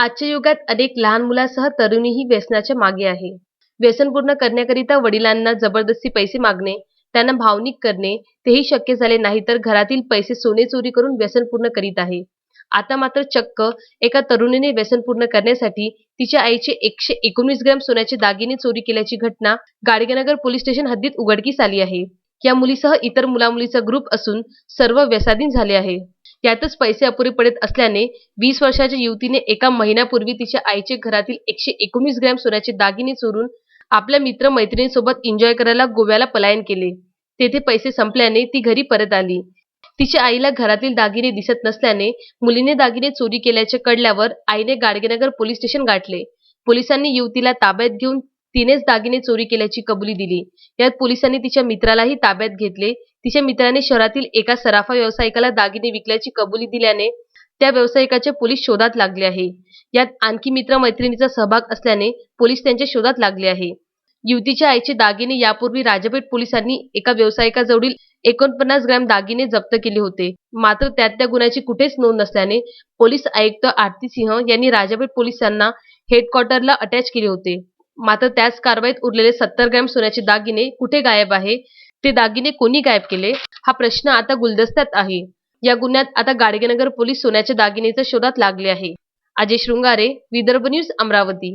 आजच्या युगात अनेक लहान मुलांसह तरुणीही व्यसनाच्या मागे आहे. व्यसन पूर्ण करण्याकरिता वडिलांना जबरदस्ती पैसे मागणे, त्यांना भावनिक करणे, तेही शक्य झाले नाही तर घरातील पैसे सोने चोरी करून व्यसन पूर्ण करीत आहे. आता मात्र चक्क एका तरुणीने व्यसन पूर्ण करण्यासाठी तिच्या आईचे एकशे एकोणीस ग्रॅम सोन्याचे दागिने चोरी केल्याची घटना गाडगेनगर पोलीस स्टेशन हद्दीत उघडकीस आली आहे. या मुलीसह इतर मुलामुलीचा ग्रुप असून सर्व व्यसाधीन झाले आहे. यातच पैसे अपुरे पडत असल्याने वीस वर्षाच्या युवतीने एका महिन्यापूर्वी तिच्या आईचे घरातील एकशे एकोणीस ग्रॅम सोन्याचे दागिने चोरून आपल्या मित्र-मैत्रिणींसोबत एन्जॉय करायला गोव्याला पलायन केले. तेथे पैसे संपल्याने ती घरी परत आली. तिच्या आईला घरातील दागिने दिसत नसल्याने मुलीने दागिने चोरी केल्याचे कळल्यावर आईने गाडगेनगर पोलीस स्टेशन गाठले. पोलिसांनी युवतीला ताब्यात घेऊन तिनेच दागिने चोरी केल्याची कबुली दिली. यात पोलिसांनी तिच्या मित्रालाही ताब्यात घेतले. तिच्या मित्राने शहरातील एका सराफा व्यावसायिकाला दागिने विकल्याची कबुली दिल्याने त्या व्यावसायिकाच्या पोलीस शोधात लागले आहे. यात आणखी मित्र मैत्रिणीचा सहभाग असल्याने पोलीस त्यांच्या शोधात लागले आहे. युवतीच्या आईचे दागिने यापूर्वी राजापेठ पोलिसांनी एका व्यावसायिकाजवळील एकोणपन्नास ग्रॅम दागिने जप्त केले होते. मात्र त्यात त्या गुन्ह्याची कुठेच नोंद नसल्याने पोलीस आयुक्त आरती सिंह यांनी राजापेठ पोलिसांना हेडक्वार्टरला अटॅच केले होते. मात्र त्याच कारवाईत उरलेले सत्तर ग्रॅम सोन्याचे दागिने कुठे गायब आहे? ते दागिने कोणी गायब केले? हा प्रश्न आता गुलदस्त्यात आहे. या गुन्ह्यात आता गाडगेनगर पोलीस सोन्याच्या दागिनेच्या शोधात लागले आहे. अजय शृंगारे, विदर्भ न्यूज, अमरावती